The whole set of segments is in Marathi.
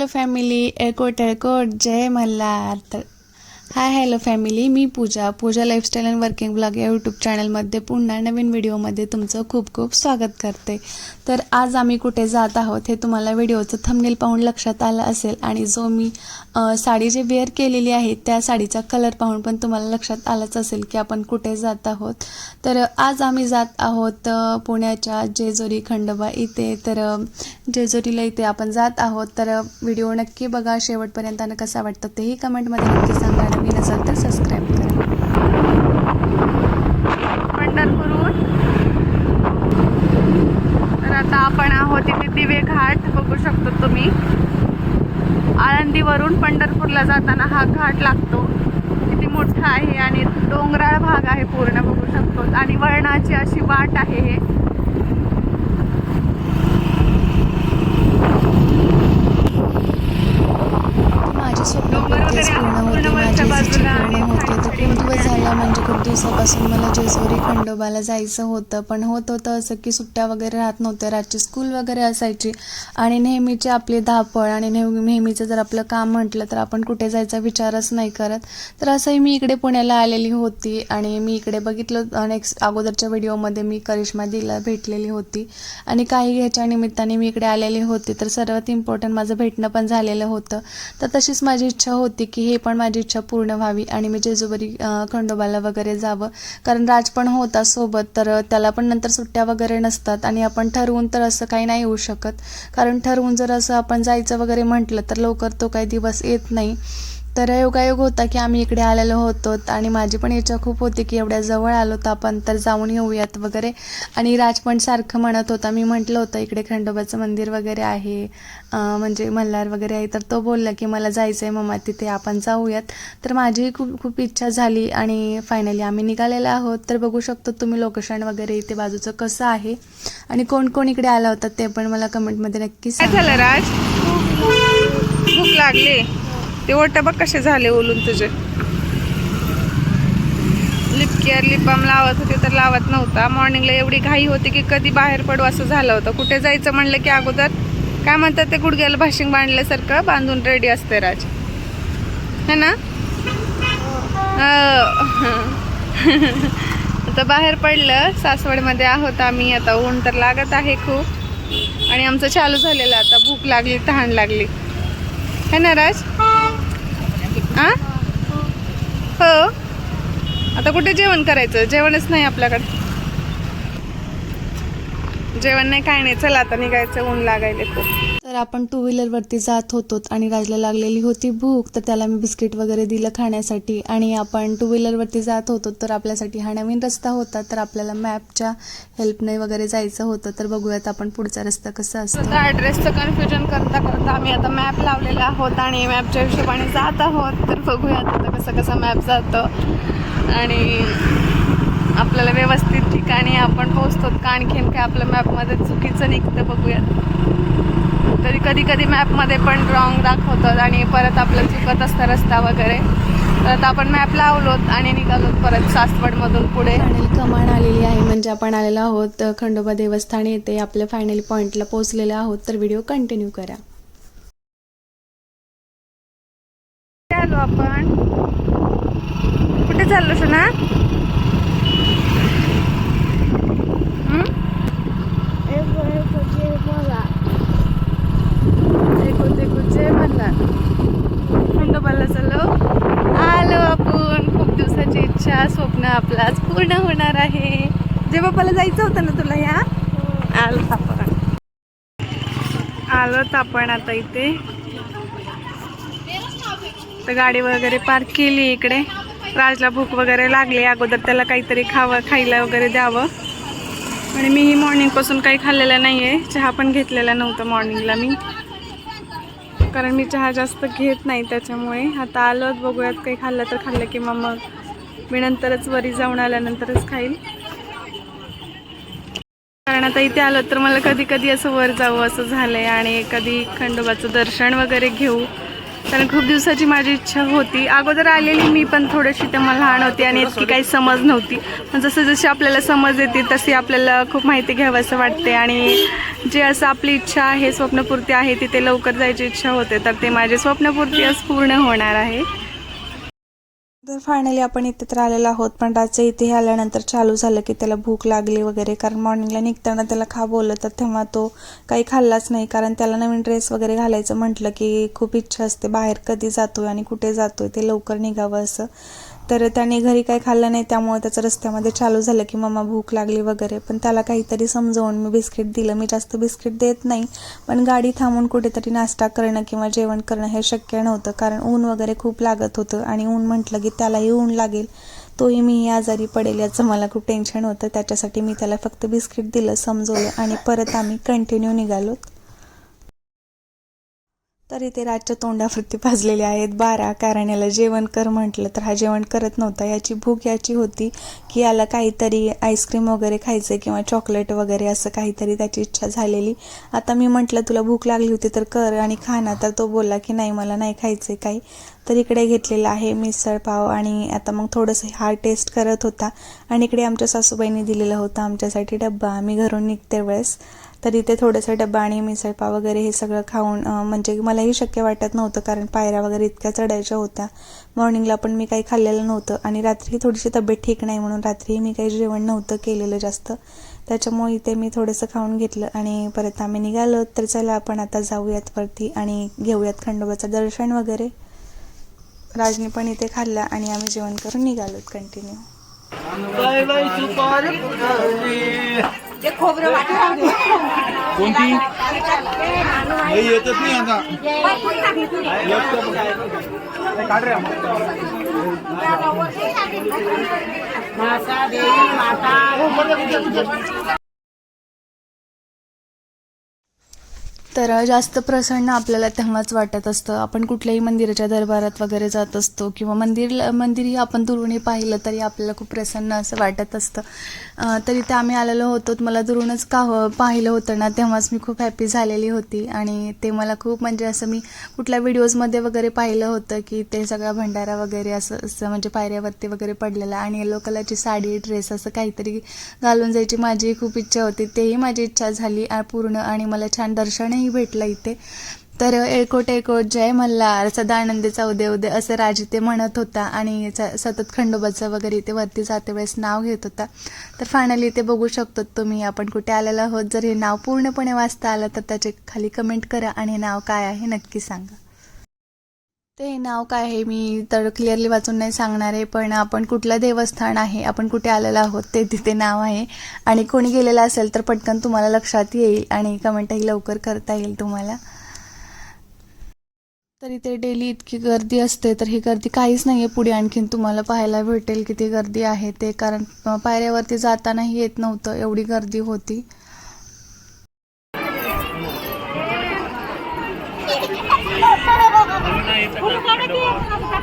हॅलो फॅमिली एकोट एकोट जय मल्हार तर hi hello family me Pooja. Pooja lifestyle and working blog या यूट्यूब चॅनलमध्ये पुन्हा नवीन व्हिडिओमध्ये तुमचं खूप खूप स्वागत करते. तर आज आम्ही कुठे जात आहोत हे तुम्हाला व्हिडिओचं थंबनेल पाहून लक्षात आलं असेल आणि जो मी साडी जे वेअर केलेली आहे त्या साडीचा कलर पाहून पण तुम्हाला लक्षात आलंच असेल की आपण कुठे जात आहोत. तर आज आम्ही जात आहोत पुण्याच्या जेजुरी खंडोबा इथे. तर जेजुरीला इथे आपण जात आहोत. तर व्हिडिओ नक्की बघा. शेवटपर्यंत कसा वाटतं तेही कमेंटमध्ये नक्की सांगा. नवीन असाल तर सबस्क्राईब करा. पंढरपूरहून. तर आता आपण आहोत इथे दिवे घाट बघू शकतो तुम्ही. आळंदीवरून पंढरपूरला जाताना हा घाट लागतो. किती मोठा आहे आणि डोंगराळ भाग आहे पूर्ण बघू शकतो. आणि वळणाची अशी वाट आहे हे माझी स्वप्न डोंगर तेच वगैरे पूर्ण होते होते तर खाली खूप दिवस झाला म्हणजे खूप दिवसापासून मला जेजुरी खंडोबाला जायचं होतं. पण होत होतं असं की सुट्ट्या वगैरे राहत नव्हत्या. रातची स्कूल वगैरे असायची. आणि नेहमीची आपली धावपळ आणि नेहमी नेहमीचं जर आपलं काम म्हटलं तर आपण कुठे जायचा विचारच नाही करत. तर असंही मी इकडे पुण्याला आलेली होती. आणि मी इकडे बघितलं नेक्स्ट अगोदरच्या व्हिडिओमध्ये मी करिश्मा दिला भेटलेली होती. आणि काही ह्याच्या निमित्ताने मी इकडे आलेली होती. तर सर्वात इम्पॉर्टंट माझं भेटणं पण झालेलं होतं. तर तशीच माझी इच्छा होती की हे पण माझी इच्छा पूर्ण व्हावी आणि मी जेजुबरी खंडोबाला वगैरे जावं. कारण राज पण होता सोबत तर त्याला पण नंतर सुट्ट्या वगैरे नसतात आणि आपण ठरवून तर असं काही नाही येऊ शकत. कारण ठरवून जर असं आपण जायचं वगैरे म्हटलं तर लवकर तो काही दिवस येत नाही. तर योगायोग होता की आम्ही इकडे आलेलो होतो आणि माझी पण इच्छा खूप होती की एवढ्या जवळ आलो तर आपण तर जाऊन येऊयात वगैरे. आणि राज पण सारखं म्हणत होता मी म्हटलं होतं इकडे खंडोबाचं मंदिर वगैरे आहे म्हणजे मल्हार वगैरे आहे. तर तो बोलला की मला जायचं आहे मम्मा तिथे आपण जाऊयात. तर माझी खूप खूप इच्छा झाली आणि फायनली आम्ही निघालेलो आहोत. तर बघू शकतो तुम्ही लोकेशन वगैरे इथे बाजूचं कसं आहे आणि कोण कोण इकडे आला होता ते पण मला कमेंटमध्ये नक्की सांगा झालं राज? भूक लागली. ते ओट बघ कसे झाले ओलून तुझे. लिप केअर लिप बाम लावत होते तर लावत नव्हता. मॉर्निंगला एवढी घाई होती की कधी बाहेर पडू असं झालं होतं. कुठे जायचं म्हणलं की अगोदर? काय म्हणतात ते गुडघ्याला भाशिंग बांधल्यासारखं बांधून रेडी असते राज. है ना? आता बाहेर पडलं. सासवडमध्ये आहोत आम्ही. आता ऊन तर लागत आहे खूप. आणि आमचं चालू झालेलं आता भूक लागली तहान लागली. है ना राज? आ? हो. आता कुठे जेवण करायचं? जेवणच नाही आपल्याकडे. जेवण नाही काय नाही. चला आता निघायचं ऊन लागायले खूप. तर आपण टू व्हीलरवरती जात होतो आणि राजला लागलेली होती भूक तर त्याला मी बिस्किट वगैरे दिलं खाण्यासाठी. आणि आपण टू व्हीलरवरती जात होतो तर आपल्यासाठी हा नवीन रस्ता होता. तर आपल्याला मॅपच्या हेल्पने वगैरे जायचं होतं. तर बघूयात आपण पुढचा रस्ता कसा असतो. ॲड्रेसचं कन्फ्युजन करता करता आम्ही आता मॅप लावलेला आहोत आणि मॅपच्या हिशोबाने जात आहोत. तर बघूयात आता कसं कसं मॅप जातं. आणि आपल्याला व्यवस्थित ठिकाणी आपण पोहोचतो. का आणखीन काय आपल्या मॅपमध्ये चुकीचं निघतं बघूयात. तरी कधी कधी मॅपमध्ये पण रॉंग दाखवतात आणि परत आपलं चुकत असतं रस्ता वगैरे. तर आता आपण मॅप लावलोत आणि निघालोत परत सासवडमधून पुढे. फायनली कमान आलेली आहे. म्हणजे आपण आलेलो आहोत खंडोबा देवस्थान येथे. आपल्या फायनली पॉईंटला पोहोचलेलो आहोत. तर व्हिडिओ कंटिन्यू करा. आलो आपण कुठे चाललो सोना हं? देखो देखो जय मल्हार चला चलो. आलो आपण. खूप दिवसाची इच्छा स्वप्न आपलाच पूर्ण होणार आहे. जे बाप्पाला जायचं होतं ना तुला ह्या आलो आपण. आलोत आपण आता इथे. तर गाडी वगैरे पार्क केली इकडे. राजला भूक वगैरे लागली. अगोदर त्याला काहीतरी खावं खायला वगैरे द्यावं. आणि मीही मॉर्निंगपासून काही खाल्लेलं नाही आहे चहा पण घेतलेला नव्हता मॉर्निंगला मी. कारण मी चहा जास्त घेत नाही त्याच्यामुळे. आता आलोत बघूयात काही खाल्लं तर खाल्लं किंवा मग मी नंतरच वरी जाऊन आल्यानंतरच खाईल कारण आता इथे आलो तर मला कधी कधी असं वर जावं असं झालंय आणि कधी खंडोबाचं दर्शन वगैरे घेऊ. कारण खूप दिवसाची माझी इच्छा होती. अगोदर आलेली मी पण थोडीशी तेव्हा लहान होती आणि इतकी काही समज नव्हती. पण जसं जशी आपल्याला समज येते तशी आपल्याला खूप माहिती घ्यावं असं वाटते. आणि जे असं आपली इच्छा आहे स्वप्नपूर्ती आहे तिथे लवकर जायची इच्छा होते तर ते माझे स्वप्नपूर्ती आज पूर्ण होणार आहे. तर फायनली आपण इथे तर आलेलो आहोत. पण राजा इथे आल्यानंतर चालू झालं की त्याला भूक लागली वगैरे. कारण मॉर्निंगला निघताना त्याला खा बोललं तर तेव्हा तो काही खाल्लाच नाही. कारण त्याला नवीन ड्रेस वगैरे घालायचं म्हटलं की खूप इच्छा असते. बाहेर कधी जातोय आणि कुठे जातोय ते लवकर निघावं असं. तर त्याने घरी काही खाल्लं नाही त्यामुळे त्याचं रस्त्यामध्ये चालू झालं की मम्मा भूक लागली वगैरे. पण त्याला काहीतरी समजवून मी बिस्किट दिलं. मी जास्त बिस्किट देत नाही पण गाडी थांबून कुठेतरी नाश्ता करणं किंवा जेवण करणं हे शक्य नव्हतं कारण ऊन वगैरे खूप लागत होतं आणि ऊन म्हटलं की त्यालाही ऊन लागेल. तोही मी आजारी पडेल याचं मला खूप टेन्शन होतं. त्याच्यासाठी मी त्याला फक्त बिस्किट दिलं समजवलं आणि परत आम्ही कंटिन्यू निघालो. तर इथे राजच्या तोंडावरती भाजलेले आहेत. बारा कारण याला जेवण कर म्हटलं तर हा जेवण करत नव्हता. याची भूक याची होती की याला काहीतरी आईस्क्रीम वगैरे खायचं किंवा चॉकलेट वगैरे असं काहीतरी त्याची इच्छा झालेली. आता मी म्हटलं तुला भूक लागली होती तर कर आणि खाना तर तो बोलला की नाही मला नाही खायचं काही. तर इकडे घेतलेलं आहे मिसळ पाव आणि आता मग थोडंसं हा टेस्ट करत होता. आणि इकडे आमच्या सासूबाईंनी दिलेला होता आमच्यासाठी डब्बा. आम्ही घरून निघते वेळेस तर इथे थोडंसं डब्बा आणि मिसळपाव वगैरे हे सगळं खाऊन म्हणजे मलाही शक्य वाटत नव्हतं कारण पायऱ्या वगैरे इतक्या चढायच्या होत्या. मॉर्निंगला पण मी काही खाल्लेलं नव्हतं आणि रात्री थोडीशी तब्येत ठीक नाही म्हणून रात्रीही मी काही जेवण नव्हतं केलेलं जास्त. त्याच्यामुळे इथे मी थोडंसं खाऊन घेतलं आणि परत आम्ही निघालो. तर चला आपण आता जाऊयात वरती आणि घेऊयात खंडोबाचं दर्शन वगैरे. राजनी पण इथे खाल्ला आणि आम्ही जेवण करून निघालोत कंटिन्यू बाय सुपारी खाल्ली. कोणती? नाही येतच नाही आता. एकटं- काढ रे तर जास्त प्रसन्न आपल्याला तेव्हाच वाटत असतं. आपण कुठल्याही मंदिराच्या दरबारात वगैरे जात असतो किंवा मंदिर मंदिरही आपण दुरूनही पाहिलं तरी आपल्याला खूप प्रसन्न असं वाटत असतं. तरी तर इथे आम्ही आलेलो होतो. मला दुरूनच का हो- पाहिलं होतं ना तेव्हाच मी खूप हॅपी झालेली होती. आणि ते मला खूप म्हणजे असं मी कुठल्या व्हिडिओजमध्ये वगैरे पाहिलं होतं की ते सगळा भंडारा वगैरे असं असं म्हणजे पायऱ्यावरती वगैरे पडलेला आणि येलो कलरची साडी ड्रेस असं काहीतरी घालून जायची माझी खूप इच्छा होती. तेही माझी इच्छा झाली पूर्ण. आणि मला छान दर्शनही भेटलं इथे. तर एकोट एळकोट जय मल्हार सदानंदेचा उदय उदय असं राज इथे म्हणत होता आणि स- सतत खंडोबाचं वगैरे इथे वरती जाते वेळेस नाव घेत होता. तर फायनली इथे बघू शकतो तुम्ही आपण कुठे आलेला आहोत. जर हे नाव पूर्णपणे वाचता आलं तर त्याचे खाली कमेंट करा आणि हे नाव काय आहे नक्की सांगा. ते नाव काय आहे? मी तर क्लिअरली वाचून नाही सांगणार आहे पण आपण कुठलं देवस्थान आहे आपण कुठे आलेलो आहोत ते तिथे नाव आहे. आणि कोणी गेलेलं असेल तर पटकन तुम्हाला लक्षात येईल आणि कमेंटही लवकर करता येईल तुम्हाला. तर इथे डेली इतकी गर्दी असते तर ही गर्दी काहीच नाही आहे पुढे आणखीन. तुम्हाला पाहायला भेटेल किती गर्दी आहे ते कारण पायऱ्यावरती जातानाही येत नव्हतं एवढी गर्दी होती.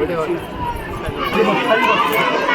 这个，这个。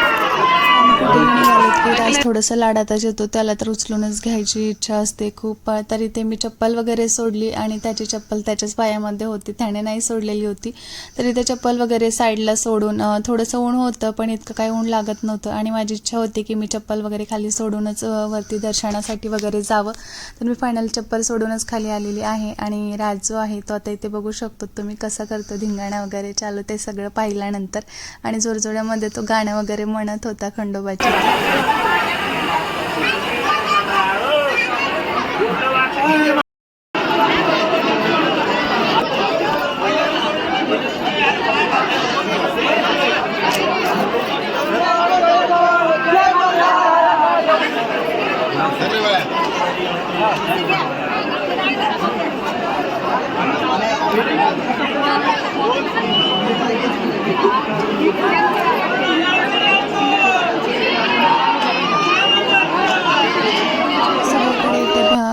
कुठेही निघालो की राज थोडंसं लाडातच येतो त्याला तर उचलूनच घ्यायची इच्छा असते खूप. तरी ते मी चप्पल वगैरे सोडली आणि त्याची चप्पल त्याच्याच पायामध्ये होती त्याने नाही सोडलेली होती. तरी ते चप्पल वगैरे साईडला सोडून थोडंसं ऊन होतं पण इतकं काही ऊन लागत नव्हतं. आणि माझी इच्छा होती की मी चप्पल वगैरे खाली सोडूनच वरती दर्शनासाठी वगैरे जावं. तर मी फायनल चप्पल सोडूनच खाली आलेली आहे. आणि राज जो आहे तो आता इथे बघू शकतो तुम्ही कसा करतो धिंगाणा वगैरे चालू ते सगळं पाहिल्यानंतर. आणि जोरजोड्यामध्ये तो गाणं वगैरे म्हणत होता खंडोबाची হয়েছে।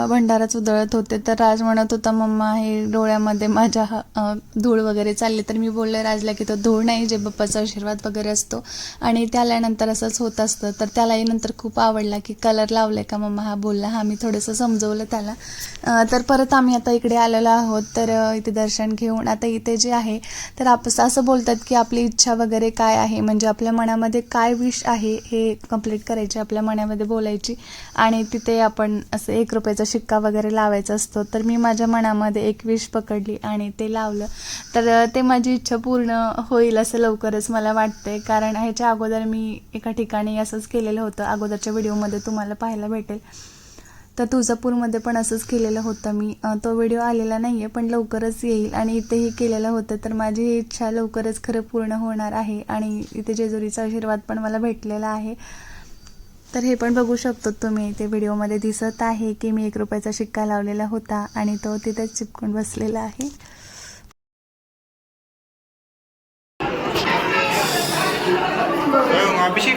भंडारा भंडाराच उधळत होते. तर राज म्हणत होता मम्मा हे डोळ्यामध्ये माझ्या धूळ वगैरे चालली. तर मी बोलले राजला की तो धूळ नाही जे बाप्पाचा आशीर्वाद वगैरे असतो. आणि ते असंच होत असतं. तर त्यालाही नंतर खूप आवडला की कलर लावलाय का मम्मा? हा बोलला. हा मी थोडंसं समजवलं त्याला. तर परत आम्ही आता इकडे आलेलो आहोत. तर इथे दर्शन घेऊन आता इथे जे आहे तर आपसं असं बोलतात की आपली इच्छा वगैरे काय आहे? म्हणजे आपल्या मनामध्ये काय विश आहे? हे कंप्लीट करायची आपल्या मनामध्ये बोलायची. आणि तिथे आपण असं एक रुपयाचा शिक्का वगैरे लावायचा असतो तर मी माझ्या मनामध्ये एक विश पकडली आणि ते लावलं. तर ते माझी इच्छा पूर्ण होईल असं लवकरच मला वाटतंय. कारण ह्याच्या अगोदर मी एका ठिकाणी असंच केलेलं होतं. अगोदरच्या व्हिडिओमध्ये तुम्हाला पाहायला भेटेल. तर तुळजापूरमध्ये पण असंच केलेलं होतं मी. तो व्हिडिओ आलेला नाही आहे पण लवकरच येईल. आणि इथेही केलेलं होतं तर माझी ही इच्छा लवकरच खरं पूर्ण होणार आहे. आणि इथे जेजुरीचा आशीर्वाद पण मला भेटलेला आहे. तर हे पण बघू शकतो तुम्ही इथे व्हिडिओमध्ये दिसत आहे की मी एक रुपयाचा शिक्का लावलेला होता आणि तो तिथेच चिपकून बसलेला आहे. अभिषेक.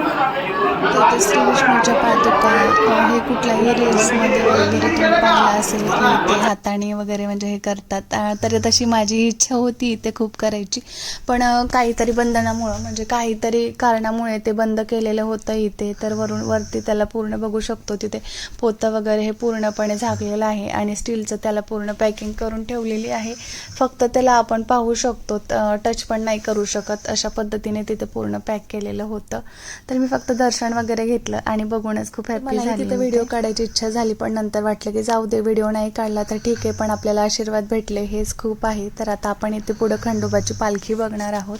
तर ते विष्णूच्या पादुका हे कुठल्याही रील्समध्ये वगैरे तुम्ही पाहिलं असेल की ते हाताने वगैरे म्हणजे हे करतात. तर तशी माझी इच्छा होती ते खूप करायची. पण काहीतरी बंधनामुळं म्हणजे काहीतरी कारणामुळे ते बंद केलेलं होतं इथे. तर वरून वरती त्याला पूर्ण बघू शकतो तिथे. पोतं वगैरे हे पूर्णपणे झाकलेलं आहे आणि स्टीलचं त्याला पूर्ण पॅकिंग करून ठेवलेली आहे. फक्त त्याला आपण पाहू शकतो टच पण नाही करू शकत अशा पद्धतीने तिथे पूर्ण पॅक केलेलं होतं. तर मी फक्त दर्शन वगैरे घेतलं आणि बघूनच खूप हॅपी झाली तिथे व्हिडिओ काढायची इच्छा झाली पण नंतर वाटलं की जाऊ दे व्हिडिओ नाही काढला तर ठीक आहे पण आपल्याला आशीर्वाद भेटले हेच खूप आहे. तर आता आपण इथे पुढं खंडोबाची पालखी बघणार आहोत.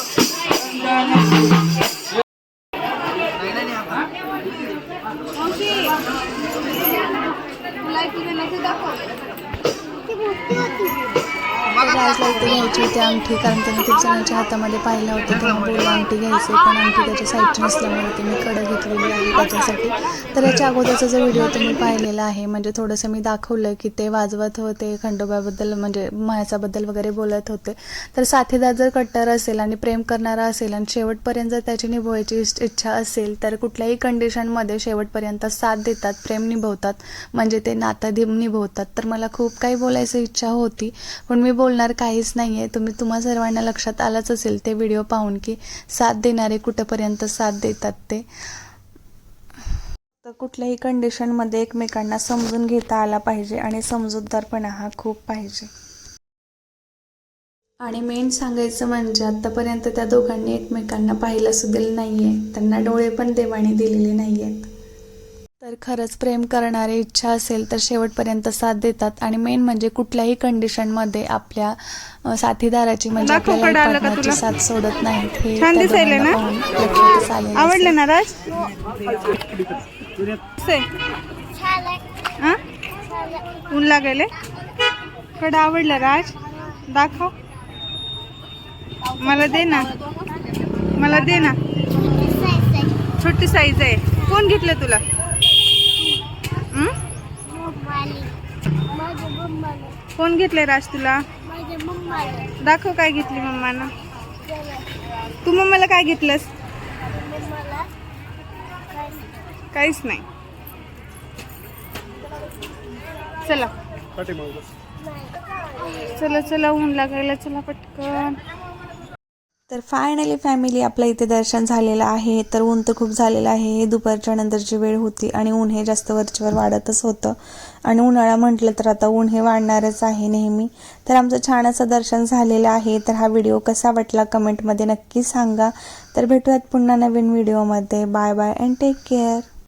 घ्यायची होती अंगठी कारण त्याने खूप जणांच्या हातामध्ये पाहिलं होतं तेव्हा बोलला अंगठी घ्यायची पण अंगठी त्याच्या साईडची नसल्यामुळे ते मी कडं घेतलेली आहे त्याच्यासाठी. तर याच्या अगोदरचा जो व्हिडिओ तुम्ही पाहिलेला आहे म्हणजे थोडंसं मी दाखवलं की ते वाजवत होते खंडोबाबद्दल म्हणजे मायाचाबद्दल वगैरे बोलत होते. तर साथीदार जर कट्टर असेल आणि प्रेम करणारा असेल आणि शेवटपर्यंत जर त्याची निभवायची इच्छा असेल तर कुठल्याही कंडिशनमध्ये शेवटपर्यंत साथ देतात प्रेम निभवतात म्हणजे ते नातं निभवतात. तर मला खूप काही बोलायची इच्छा होती पण मी बोलणार काहीच नाही आहे तुम्ही तुम्हा सर्वांना लक्षात आलंच असेल ते व्हिडिओ पाहून की साथ देणारे कुठंपर्यंत साथ देतात ते. तर कुठल्याही कंडिशनमध्ये एकमेकांना समजून घेता आला पाहिजे आणि समजूतदारपणा हा खूप पाहिजे. आणि मेन सांगायचं म्हणजे आत्तापर्यंत त्या दोघांनी एकमेकांना पाहिलं सुद्धा नाही आहे त्यांना डोळे पण देवाने दिलेले नाही आहेत तर खरंच प्रेम करणारे इच्छा असेल तर शेवटपर्यंत साथ देतात. आणि मेन म्हणजे कुठल्याही कंडिशनमध्ये आपल्या साथीदाराची म्हणजे दाखव आपल्या कडं आलं का partnerची तुला? साथ सोडत नाहीत. हे आवडलं. ना राज? हा? ऊन लागले कडं आवडलं राज? दाखव. मला दे ना. मला दे ना. छोटी साईज आहे. कोण घेतलं तुला हं? कोण घेतलंय राज तुला? दाखव काय घेतली मम्मानं. तू मम्माला काय घेतलंस? काहीच नाही. चला. चला चला ऊन लागायला चला पटकन. तर फायनली फॅमिली आपल्या इथे दर्शन झालेलं आहे. तर ऊन तर खूप झालेलं आहे. हे दुपारच्या नंतरची वेळ होती आणि ऊन हे जास्त वरच्यावर वाढतच होतं. आणि उन्हाळा म्हटलं तर आता ऊन हे वाढणारच आहे नेहमी. तर आमचं छान असं दर्शन झालेलं आहे. तर हा व्हिडिओ कसा वाटला कमेंटमध्ये नक्की सांगा. तर भेटूयात पुन्हा नवीन व्हिडिओमध्ये bye bye and take care